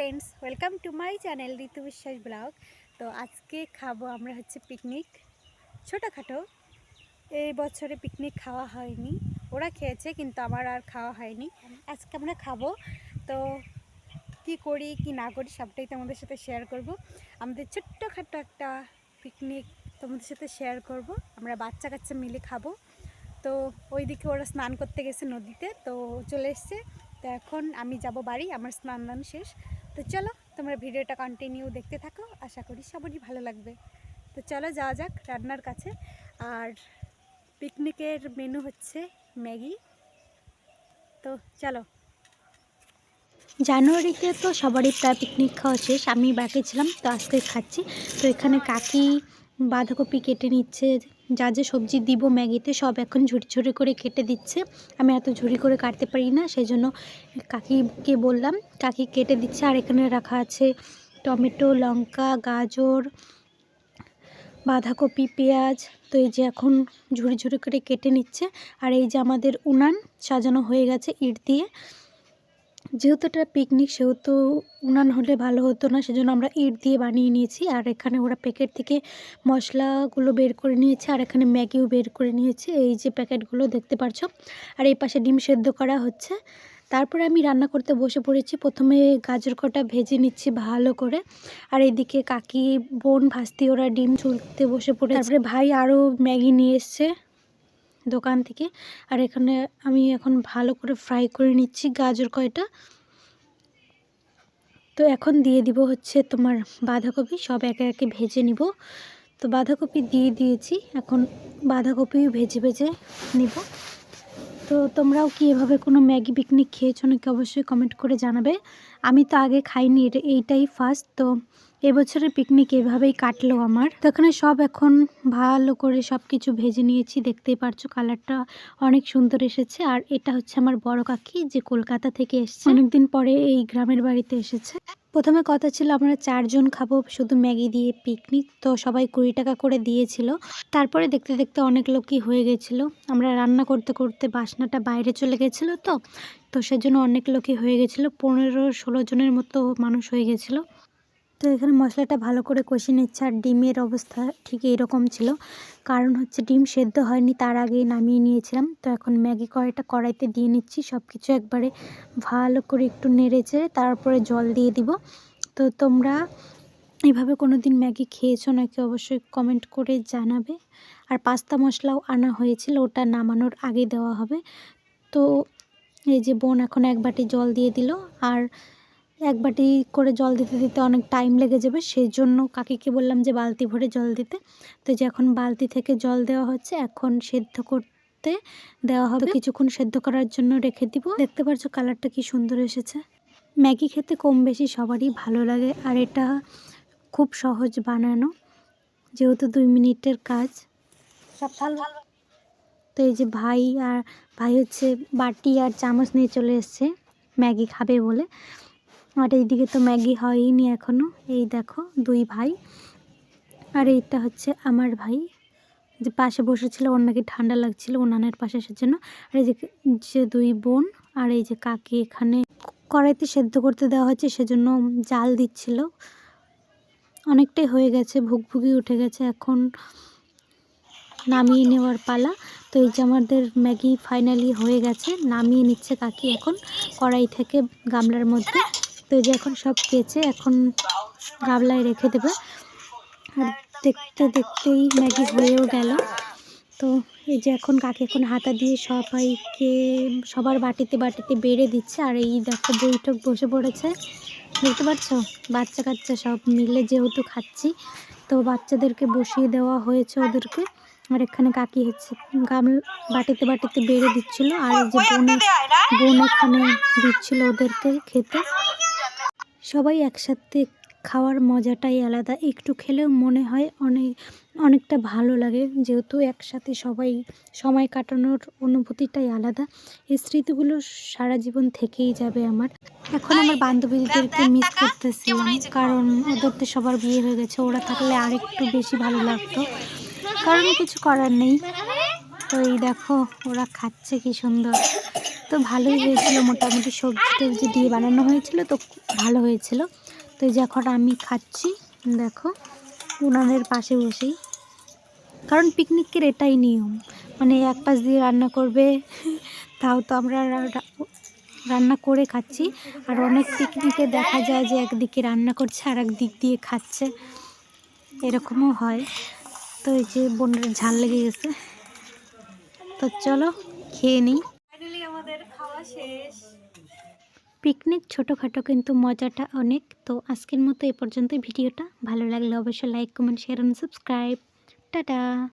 Welcome to my channel Ritu Biswas vlog তো আজকে খাব আমরা হচ্ছে পিকনিক ছোটোখাটো। এই বছরে পিকনিক খাওয়া হয়নি। ওরা খেয়েছে, কিন্তু আমার আর খাওয়া হয়নি। আজকে আমরা খাব। তো কি করি, কি না করি, সবটাই তোমাদের সাথে শেয়ার করব। আমাদের ছোট্টখাটো একটা পিকনিক তোমাদের সাথে শেয়ার করব। আমরা বাচ্চা কাচ্চা মিলে খাব। তো ওইদিকে ওরা স্নান করতে গেছে নদীতে, তো চলে এসছে। তো এখন আমি যাব বাড়ি, আমার স্নান দান শেষ। তো চলো, তোমরা ভিডিওটা কন্টিনিউ দেখতে থাকো, আশা করি সবারই ভালো লাগবে। তো চলো যাওয়া যাক রান্নার কাছে। আর পিকনিকের মেনু হচ্ছে ম্যাগি। তো চলো। জানুয়ারিতে তো সবারই প্রায় পিকনিক খাওয়া শেষ। আমি বাকি ছিলাম, তো আজকে খাচ্ছি। তো এখানে কাকি বাঁধাকপি কেটে নিচ্ছে। যা যে সবজি দিব ম্যাগিতে সব এখন ঝুড়ি ঝুড়ি করে কেটে দিচ্ছে। আমি এত ঝুড়ি করে কাটতে পারি না সেই জন্য কাকিকে বললাম, কাকি কেটে দিচ্ছে আর এখানে রাখা আছে টমেটো, লঙ্কা, গাজর, বাঁধাকপি, পেঁয়াজ। তো এই যে এখন ঝুড়ি ঝুড়ি করে কেটে নিচ্ছে। আর এই যে আমাদের উনান সাজানো হয়ে গেছে ইট দিয়ে। যেহেতু এটা পিকনিক সেহেতু উনান হলে ভালো হতো না, সেজন্য আমরা ইট দিয়ে বানিয়ে নিয়েছি। আর এখানে ওরা প্যাকেট থেকে মশলাগুলো বের করে নিয়েছে, আর এখানে ম্যাগিও বের করে নিয়েছে। এই যে প্যাকেটগুলো দেখতে পারছ? আর এই পাশে ডিম সেদ্ধ করা হচ্ছে। তারপরে আমি রান্না করতে বসে পড়েছি। প্রথমে গাজর কটা ভেজে নিচ্ছি ভালো করে। আর এইদিকে কাকি, বোন, ভাস্তি, ওরা ডিম চুলতে বসে পড়ে তারপরে ভাই আরও ম্যাগি নিয়ে এসছে। দোকান থেকে। আর এখানে আমি এখন ভালো করে ফ্রাই করে নিচ্ছি গাজর কয়টা। তো এখন দিয়ে দিব হচ্ছে তোমার বাঁধাকপি, সব একে একে ভেজে নিব। তো বাঁধাকপি দিয়ে দিয়েছি, এখন বাঁধাকপিও ভেজে ভেজে নিব। তো তোমরাও কি এভাবে কোনো ম্যাগি পিকনিক খেয়েছো নাকি অবশ্যই কমেন্ট করে জানাবে। আমি তো আগে খাইনি, এটা এইটাই ফার্স্ট তো এবছরের পিকনিক এভাবেই কাটলো আমার। তো এখানে সব এখন ভালো করে সব কিছু ভেজে নিয়েছি, দেখতেই পারছ কালারটা অনেক সুন্দর এসেছে। আর এটা হচ্ছে আমার বড় কাকি যে কলকাতা থেকে এসেছে। অনেকদিন পরে এই গ্রামের বাড়িতে এসেছে। প্রথমে কথা ছিল আমরা চারজন খাব শুধু ম্যাগি দিয়ে পিকনিক তো সবাই কুড়ি টাকা করে দিয়েছিল। তারপরে দেখতে দেখতে অনেক লোকই হয়ে গেছিল। আমরা রান্না করতে করতে বাসনাটা বাইরে চলে গেছিল তো তো সেজন্য অনেক লোকই হয়ে গেছিল। পনেরো ষোলো জনের মতো মানুষ হয়ে গেছিল। তো এখানে মশলাটা ভালো করে কষিয়ে নিচ্ছে আর ডিমের অবস্থা ঠিক এইরকম ছিল। কারণ হচ্ছে ডিম সেদ্ধ হয়নি, তার আগেই নামিয়ে নিয়েছিলাম। তো এখন ম্যাগি কড়াইটা কড়াইতে দিয়ে নিচ্ছি সব কিছু একবারে ভালো করে একটু নেড়েছে তারপরে জল দিয়ে দিব। তো তোমরা এভাবে কোনো দিন ম্যাগি খেয়েছো নাকি অবশ্যই কমেন্ট করে জানাবে। আর পাস্তা মশলাও আনা হয়েছিল, ওটা নামানোর আগে দেওয়া হবে। তো এই যে বোন এখন এক বাটি জল দিয়ে দিল, আর এক বাটি করে জল দিতে দিতে অনেক টাইম লেগে যাবে। সেই জন্য কাকিকে বললাম যে বালতি ভরে জল দিতে। তো যে এখন বালতি থেকে জল দেওয়া হচ্ছে এখন সেদ্ধ করতে দেওয়া হবে। কিছুক্ষণ সেদ্ধ করার জন্য রেখে দিব। দেখতে পাচ্ছ কালারটা কি সুন্দর এসেছে? ম্যাগি খেতে কম বেশি সবারই ভালো লাগে আর এটা খুব সহজ বানানো যেহেতু দুই মিনিটের কাজ। সব ভালো। তো এই যে ভাই আর ভাই হচ্ছে বাটি আর চামচ নিয়ে চলে এসছে ম্যাগি খাবে বলে। আর এইদিকে তো ম্যাগি হয়নি এখনও এই দেখো, দুই ভাই। আর এইটা হচ্ছে আমার ভাই। যে পাশে বসেছিল, ওর নাকি ঠান্ডা লাগছিল উনানের পাশে আসার জন্য। আর এই যে যে দুই বোন, আর এই যে কাকি এখানে। কড়াইতে সেদ্ধ করতে দেওয়া হচ্ছে সেজন্য জাল দিচ্ছিল। অনেকটাই হয়ে গেছে ভুগভুগি উঠে গেছে এখন। নামিয়ে নেওয়ার পালা। তো এই যে আমাদের ম্যাগি ফাইনালি হয়ে গেছে, নামিয়ে নিচ্ছে কাকি এখন কড়াই থেকে গামলার মধ্যে। তো যে এখন সব কেচে এখন গাবলায় রেখে দেবে। আর দেখতে দেখতেই ম্যাগি হয়েও গেল। তো এই যে এখন কাকে এখন হাতা দিয়ে সবাইকে সবার বাটিতে বাটিতে বেড়ে দিচ্ছে। আর এই দেখো বৈঠক বসে পড়েছে। বুঝতে পাচ্ছ? বাচ্চা কাচ্চা সব মিলে যেহেতু খাচ্ছি, তো বাচ্চাদেরকে বসিয়ে দেওয়া হয়েছে ওদেরকে। আর এখানে কাকি হচ্ছে, গাম বাটিতে বাটিতে বেড়ে দিচ্ছিল। আর যে বোনে, বোন এখানে দিচ্ছিল ওদেরকে খেতে। সবাই একসাথে খাওয়ার মজাটাই আলাদা। একটু খেলেও মনে হয় অনেক অনেকটা ভালো লাগে। যেহেতু একসাথে সবাই সময় কাটানোর অনুভূতিটাই আলাদা। এই স্মৃতিগুলো সারা জীবন থেকেই যাবে আমার। এখন আমার বান্ধবীদেরকে মিস করতেছিলাম কারণ ওদের তো সবার বিয়ে হয়ে গেছে ওরা থাকলে আরেকটু বেশি ভালো লাগতো। কারণ কিছু করার নেই। তো এই দেখো ওরা খাচ্ছে কি সুন্দর। তো ভালোই হয়েছিল, মোটামুটি সবজি টবজি দিয়ে বানানো হয়েছিল তো ভালো হয়েছিল। তো এই যে এখন আমি খাচ্ছি, দেখো, উনানের পাশে বসেই। কারণ পিকনিকের এটাই নিয়ম মানে এক পাশ দিয়ে রান্না করবে, তাও তো আমরা রান্না করে খাচ্ছি। আর অনেক পিকনিকে দেখা যায় যে একদিকে রান্না করছে আর একদিক দিয়ে খাচ্ছে। এরকমও হয়। তো এই যে বোনের ঝাল লেগে গেছে। তো চলো, খেয়ে নিই। পিকনিক ছোটোখাটো কিন্তু মজাটা অনেক। তো আজকের মতো এ পর্যন্ত ভিডিওটা। ভালো লাগলে অবশ্যই like, comment, share and subscribe tata.